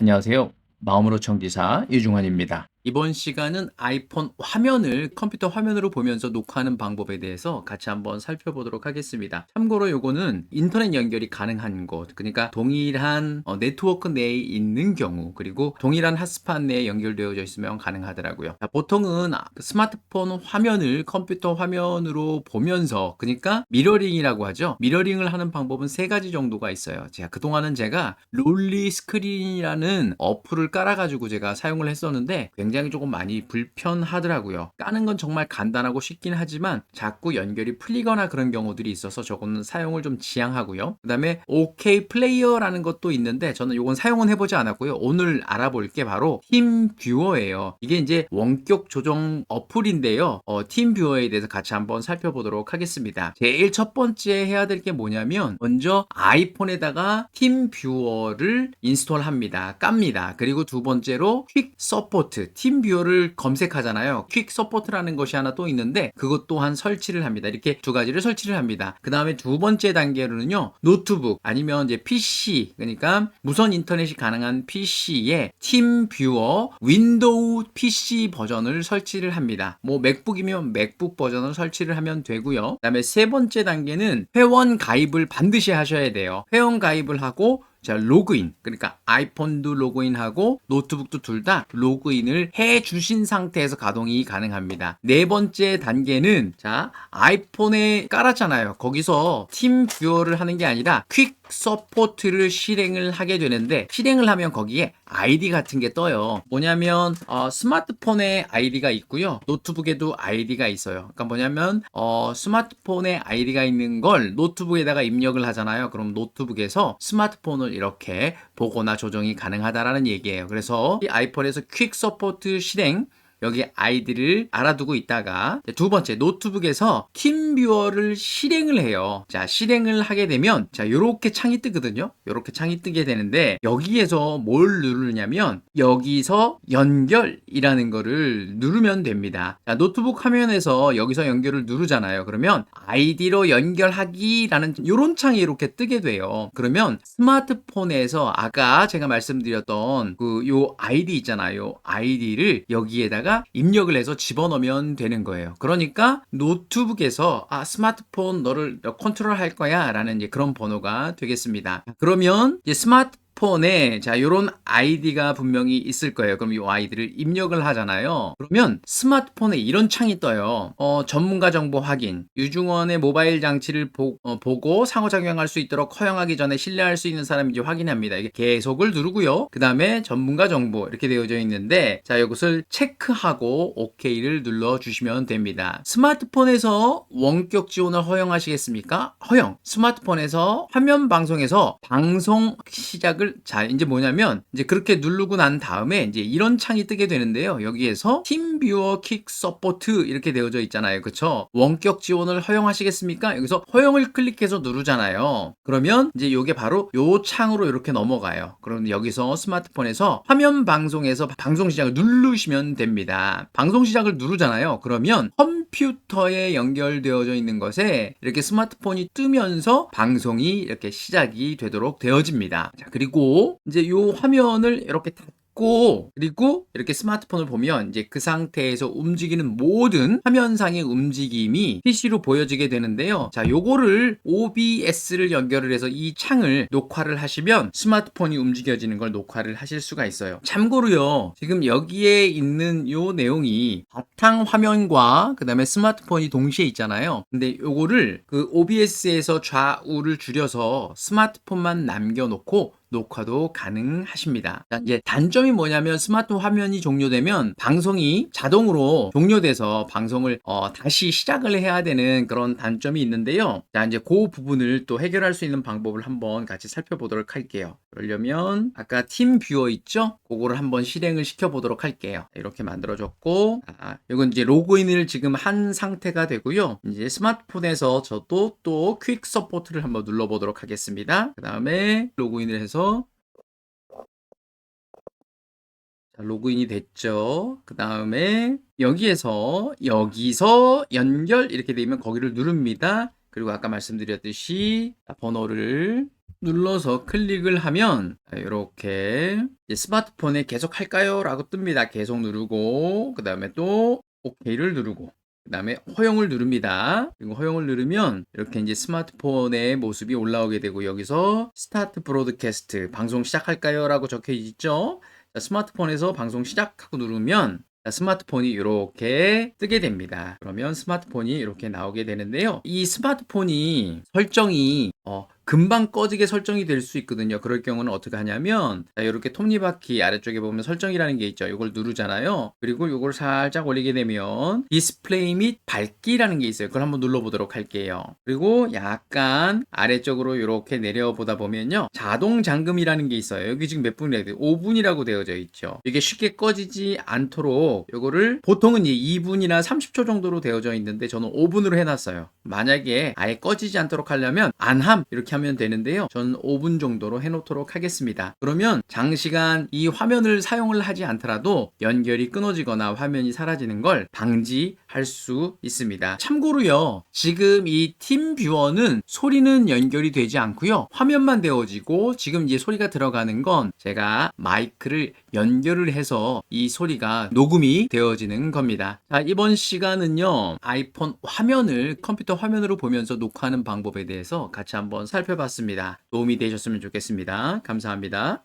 안녕하세요. 마음으로 청지사 유중환입니다. 이번 시간은 아이폰 화면을 컴퓨터 화면으로 보면서 녹화하는 방법에 대해서 같이 한번 살펴보도록 하겠습니다. 참고로 요거는 인터넷 연결이 가능한 곳, 그러니까 동일한 어, 네트워크 내에 있는 경우, 그리고 동일한 핫스팟 내에 연결되어져 있으면 가능하더라고요. 자, 보통은 아, 스마트폰 화면을 컴퓨터 화면으로 보면서, 그러니까 미러링이라고 하죠. 미러링을 하는 방법은 세 가지 정도가 있어요. 제가 그동안은 제가 롤리 스크린이라는 어플을 깔아가지고 제가 사용을 했었는데 굉장히 조금 많이 불편하더라고요. 까는 건 정말 간단하고 쉽긴 하지만 자꾸 연결이 풀리거나 그런 경우들이 있어서 저거는 사용을 좀 지양하고요. 그 다음에 OK 플레이어라는 것도 있는데 저는 이건 사용은 해보지 않았고요. 오늘 알아볼 게 바로 팀 뷰어예요. 이게 이제 원격 조정 어플인데요. 어, 팀 뷰어에 대해서 같이 한번 살펴보도록 하겠습니다. 제일 첫 번째 해야 될 게 뭐냐면 먼저 아이폰에다가 팀 뷰어를 인스톨합니다. 깝니다. 그리고 두 번째로 퀵 서포트 팀 뷰어를 검색하잖아요. 퀵 서포트라는 것이 하나 또 있는데 그것 또한 설치를 합니다. 이렇게 두 가지를 설치를 합니다. 그 다음에 두 번째 단계로는요. 노트북 아니면 이제 PC 그러니까 무선 인터넷이 가능한 PC에 팀 뷰어 윈도우 PC 버전을 설치를 합니다. 뭐 맥북이면 맥북 버전을 설치를 하면 되고요. 그 다음에 세 번째 단계는 회원 가입을 반드시 하셔야 돼요. 회원 가입을 하고 자, 로그인. 그러니까 아이폰도 로그인하고 노트북도 둘 다 로그인을 해 주신 상태에서 가동이 가능합니다. 네 번째 단계는 자, 아이폰에 깔았잖아요. 거기서 팀 뷰어를 하는 게 아니라 퀵 서포트를 실행을 하게 되는데 실행을 하면 거기에 아이디 같은 게 떠요. 뭐냐면 어, 스마트폰에 아이디가 있고요. 노트북에도 아이디가 있어요. 그러니까 뭐냐면 어, 스마트폰에 아이디가 있는 걸 노트북에다가 입력을 하잖아요. 그럼 노트북에서 스마트폰을 이렇게 보거나 조정이 가능하다라는 얘기예요. 그래서 이 아이폰에서 퀵 서포트 실행 여기 아이디를 알아두고 있다가 두 번째 노트북에서 팀뷰어를 실행을 해요. 자, 실행을 하게 되면 자, 요렇게 창이 뜨거든요. 요렇게 창이 뜨게 되는데 여기에서 뭘 누르냐면 여기서 연결이라는 거를 누르면 됩니다. 자, 노트북 화면에서 여기서 연결을 누르잖아요. 그러면 아이디로 연결하기라는 요런 창이 이렇게 뜨게 돼요. 그러면 스마트폰에서 아까 제가 말씀드렸던 그 요 아이디 있잖아요. 아이디를 여기에다가 입력을 해서 집어넣으면 되는 거예요. 그러니까 노트북에서 아 스마트폰 너를 컨트롤 할 거야 라는 그런 번호가 되겠습니다. 그러면 스마트 폰에 자 요런 아이디가 분명히 있을 거예요. 그럼 이 아이디를 입력을 하잖아요. 그러면 스마트폰에 이런 창이 떠요. 어, 전문가 정보 확인. 유중원의 모바일 장치를 보, 어, 고 상호작용할 수 있도록 허용하기 전에 신뢰할 수 있는 사람인지 확인합니다. 이게 계속을 누르고요. 그 다음에 전문가 정보 이렇게 되어져 있는데 자 이것을 체크하고 OK를 눌러 주시면 됩니다. 스마트폰에서 원격 지원을 허용하시겠습니까? 허용. 스마트폰에서 화면 방송에서 방송 시작을 자 이제 뭐냐면 이제 그렇게 누르고 난 다음에 이제 이런 창이 뜨게 되는데요. 여기에서 팀뷰어 킥 서포트 이렇게 되어져 있잖아요. 그쵸? 원격 지원을 허용하시겠습니까? 여기서 허용을 클릭해서 누르잖아요. 그러면 이제 이게 바로 요 창으로 이렇게 넘어가요. 그럼 여기서 스마트폰에서 화면 방송에서 방송 시작을 누르시면 됩니다. 방송 시작을 누르잖아요. 그러면 컴퓨터에 연결되어져 있는 것에 이렇게 스마트폰이 뜨면서 방송이 이렇게 시작이 되도록 되어집니다. 자, 그리고 이제 이 화면을 이렇게 닫고 그리고 이렇게 스마트폰을 보면 이제 그 상태에서 움직이는 모든 화면상의 움직임이 PC로 보여지게 되는데요. 자, 요거를 OBS를 연결을 해서 이 창을 녹화를 하시면 스마트폰이 움직여지는 걸 녹화를 하실 수가 있어요. 참고로요. 지금 여기에 있는 요 내용이 바탕 화면과 그다음에 스마트폰이 동시에 있잖아요. 근데 요거를 그 OBS에서 좌우를 줄여서 스마트폰만 남겨 놓고 녹화도 가능하십니다. 자, 이제 단점이 뭐냐면 스마트 화면이 종료되면 방송이 자동으로 종료돼서 방송을 어, 다시 시작을 해야 되는 그런 단점이 있는데요. 자, 이제 그 부분을 또 해결할 수 있는 방법을 한번 같이 살펴보도록 할게요. 그러려면 아까 팀 뷰어 있죠? 그거를 한번 실행을 시켜보도록 할게요. 이렇게 만들어졌고, 아, 이건 이제 로그인을 지금 한 상태가 되고요. 이제 스마트폰에서 저도 또 퀵 서포트를 한번 눌러보도록 하겠습니다. 그 다음에 로그인을 해서 자, 로그인이 됐죠. 그 다음에 여기에서 여기서 연결 이렇게 되면 거기를 누릅니다. 그리고 아까 말씀드렸듯이 번호를 눌러서 클릭을 하면 이렇게 스마트폰에 계속 할까요? 라고 뜹니다. 계속 누르고 그 다음에 또 OK를 누르고 그 다음에 허용을 누릅니다. 그리고 허용을 누르면 이렇게 이제 스마트폰의 모습이 올라오게 되고 여기서 스타트 브로드캐스트 방송 시작할까요? 라고 적혀 있죠. 자, 스마트폰에서 방송 시작하고 누르면 자, 스마트폰이 이렇게 뜨게 됩니다. 그러면 스마트폰이 이렇게 나오게 되는데요. 이 스마트폰이 설정이 어, 금방 꺼지게 설정이 될 수 있거든요. 그럴 경우는 어떻게 하냐면 자, 이렇게 톱니바퀴 아래쪽에 보면 설정이라는 게 있죠. 이걸 누르잖아요. 그리고 이걸 살짝 올리게 되면 디스플레이 및 밝기라는 게 있어요. 그걸 한번 눌러보도록 할게요. 그리고 약간 아래쪽으로 이렇게 내려보다 보면요. 자동 잠금이라는 게 있어요. 여기 지금 몇 분이라고 돼요? 5분이라고 되어져 있죠. 이게 쉽게 꺼지지 않도록 이거를 보통은 이제 2분이나 30초 정도로 되어져 있는데 저는 5분으로 해놨어요. 만약에 아예 꺼지지 않도록 하려면 안함 이렇게 하면 되는데요. 저는 5분 정도로 해놓도록 하겠습니다. 그러면 장시간 이 화면을 사용을 하지 않더라도 연결이 끊어지거나 화면이 사라지는 걸 방지 할 수 있습니다. 참고로요. 지금 이 팀뷰어는 소리는 연결이 되지 않고요. 화면만 되어지고 지금 이제 소리가 들어가는 건 제가 마이크를 연결을 해서 이 소리가 녹음이 되어지는 겁니다. 자, 이번 시간은요. 아이폰 화면을 컴퓨터 화면으로 보면서 녹화하는 방법에 대해서 같이 한번 살펴봤습니다. 도움이 되셨으면 좋겠습니다. 감사합니다.